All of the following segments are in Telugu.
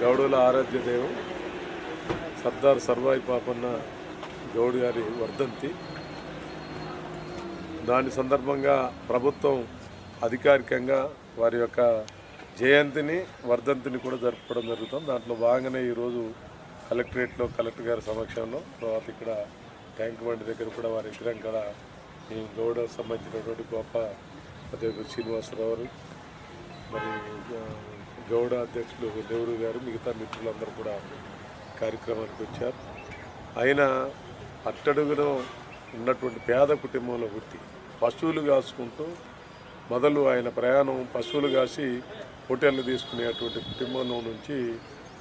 గౌడుల ఆరాధ్య దేవం సర్దార్ సర్వాయి పాపన్న గౌడ్ గారి వర్ధంతి. దాని సందర్భంగా ప్రభుత్వం అధికారికంగా వారి యొక్క జయంతిని వర్ధంతిని కూడా జరుపుకోవడం జరుగుతుంది దాంట్లో భాగంగానే ఈరోజు కలెక్టరేట్లో కలెక్టర్ గారి సమక్షంలో తర్వాత ఇక్కడ ట్యాంక్ బండి దగ్గర కూడా వారి విగ్రహం కూడా ఈ గౌడ సంబంధించినటువంటి గొప్ప అధ్యక్షుడు శ్రీనివాసరావు మరి గౌడ అధ్యక్షులు నెహ్రూ గారు మిగతా మిత్రులందరూ కూడా కార్యక్రమానికి వచ్చారు. ఆయన అట్టడుగున ఉన్నటువంటి పేద కుటుంబంలో పుట్టి పశువులు కాసుకుంటూ మొదలు ఆయన ప్రయాణం పశువులు కాసి హోటళ్ళు తీసుకునేటువంటి కుటుంబంలో నుంచి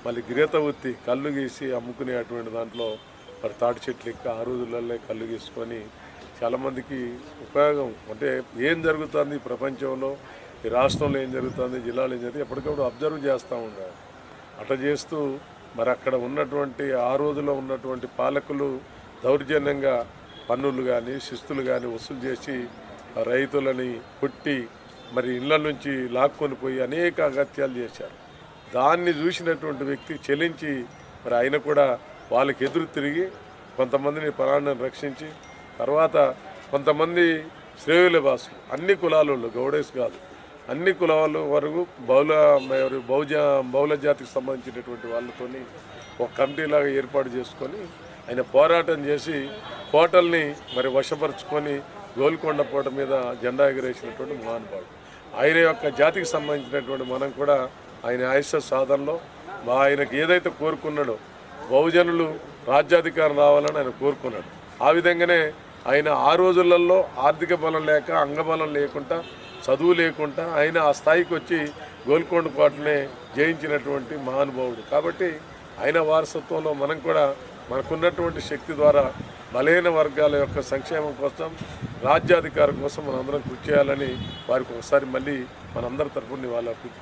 మళ్ళీ గిరేత వృత్తి కళ్ళు గీసి అమ్ముకునేటువంటి దాంట్లో మరి తాటి చెట్లు ఎక్కి ఆ రోజులలో కళ్ళు గీసుకొని చాలామందికి ఉపయోగం. అంటే ఏం జరుగుతుంది ప్రపంచంలో? ఈ రాష్ట్రంలో ఏం జరుగుతుంది జిల్లాలో ఏం జరుగుతుంది ఎప్పటికప్పుడు అబ్జర్వ్ చేస్తూ ఉండాలి. అట్లా చేస్తూ మరి అక్కడ ఉన్నటువంటి ఆ రోజులో ఉన్నటువంటి పాలకులు దౌర్జన్యంగా పన్నులు కానీ శిస్తులు కానీ వసూలు చేసి రైతులని కొట్టి మరి ఇళ్ళ నుంచి లాక్కొని పోయి అనేక అగత్యాలు చేశారు. దాన్ని చూసినటువంటి వ్యక్తి చెలించి మరి ఆయన కూడా వాళ్ళకి ఎదురు తిరిగి కొంతమందిని ప్రాణాలను రక్షించి తర్వాత కొంతమంది శ్రేయులభాసులు అన్ని కులాలలో గౌడేస్ కాదు అన్ని కులాల వరకు బహుళ బహుజ బహుళ జాతికి సంబంధించినటువంటి వాళ్ళతోని ఒక కమిటీలాగా ఏర్పాటు చేసుకొని ఆయన పోరాటం చేసి కోటల్ని మరి వశపరుచుకొని గోల్కొండ కోట మీద జెండా ఎగరేసినటువంటి మహానుభావుడు ఆయన యొక్క జాతికి సంబంధించినటువంటి మనం కూడా ఆయన ఆయుష సాధనలో మా ఆయనకు ఏదైతే కోరుకున్నాడో బహుజనులు రాజ్యాధికారం రావాలని ఆయన కోరుకున్నాడు. ఆ విధంగానే ఆయన ఆ రోజులలో ఆర్థిక బలం లేక అంగబలం లేకుండా చదువు లేకుండా ఆయన ఆ స్థాయికి వచ్చి గోల్కొండ కోటనే జయించినటువంటి మహానుభావుడు. కాబట్టి ఆయన వారసత్వంలో మనం కూడా మనకున్నటువంటి శక్తి ద్వారా బలహీన వర్గాల యొక్క సంక్షేమం కోసం రాజ్యాధికారం కోసం మనందరం కృషి చేయాలని వారికి ఒకసారి మళ్ళీ మనందరి తరఫున వాళ్ళ కృషి